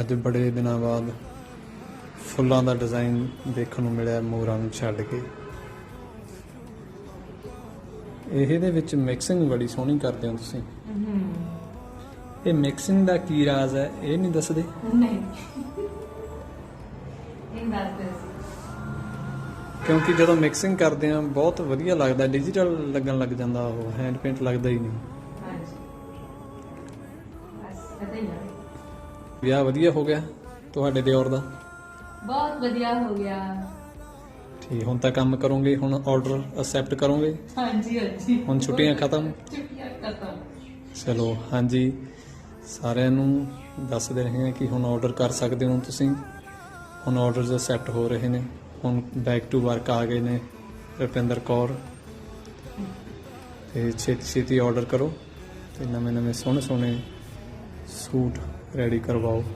ਅੱਜ ਬੜੇ ਦਿਨਾਂ ਬਾਅਦ ਫੁੱਲਾਂ ਦਾ ਡਿਜ਼ਾਈਨ ਦੇਖਣ ਨੂੰ ਮਿਲਿਆ ਮੋਰਾਂ ਨੂੰ ਛੱਡ ਕੇ। ਇਹਦੇ ਵਿੱਚ ਮਿਕਸਿੰਗ ਬੜੀ ਸੋਹਣੀ ਕਰਦੇ ਹੋ ਤੁਸੀਂ। ਇਹ ਮਿਕਸਿੰਗ ਦਾ ਕੀ ਰਾਜ਼ ਹੈ ਇਹ ਨਹੀਂ ਦੱਸਦੇ? ਨਹੀਂ। ਇਹ ਕਿਉਂਕਿ ਜਦੋਂ ਮਿਕਸਿੰਗ ਕਰਦੇ ਆ ਬਹੁਤ ਵਧੀਆ ਲੱਗਦਾ ਡਿਜੀਟਲ ਲੱਗਣ ਲੱਗ ਜਾਂਦਾ ਉਹ ਹੈਂਡ ਪੇਂਟ ਲੱਗਦਾ ਹੀ ਨਹੀਂ। ਹਾਂਜੀ। ਬਸ ਪਤਾ ਹੀ ਹੈ ਵਿਆਹ ਵਧੀਆ ਹੋ ਗਿਆ ਤੁਹਾਡੇ ਦਿਓਰ ਦਾ? ਬਹੁਤ ਵਧੀਆ ਹੋ ਗਿਆ। ਠੀਕ ਹੁਣ ਤਾਂ ਕੰਮ ਕਰੋਗੇ ਹੁਣ ਆਰਡਰ ਅਕਸੈਪਟ ਕਰੋਗੇ। ਹਾਂਜੀ ਹਾਂਜੀ। ਹੁਣ ਛੁੱਟੀਆਂ ਖਤਮ? ਛੁੱਟੀਆਂ ਖਤਮ। ਚਲੋ ਹਾਂਜੀ। ਸਾਰਿਆਂ ਨੂੰ ਦੱਸਦੇ ਰਹੇ ਹਾਂ ਕਿ ਹੁਣ ਆਰਡਰ ਕਰ ਸਕਦੇ ਹੋ ਤੁਸੀਂ। ਹੁਣ ਆਰਡਰਸ ਅਕਸੈਪਟ ਹੋ ਰਹੇ ਨੇ। ਹੁਣ ਬੈਕ ਟੂ ਵਰਕ ਆ ਗਏ ਨੇ ਰੁਪਿੰਦਰ ਕੌਰ। ਤੇ ਛੇਤੀ ਛੇਤੀ ਆਰਡਰ ਕਰੋ। ਤੇ ਨਵੇਂ ਨਵੇਂ ਸੋਹਣੇ ਸੋਹਣੇ ਸੂਟ ਰੈਡੀ ਕਰਵਾਓ।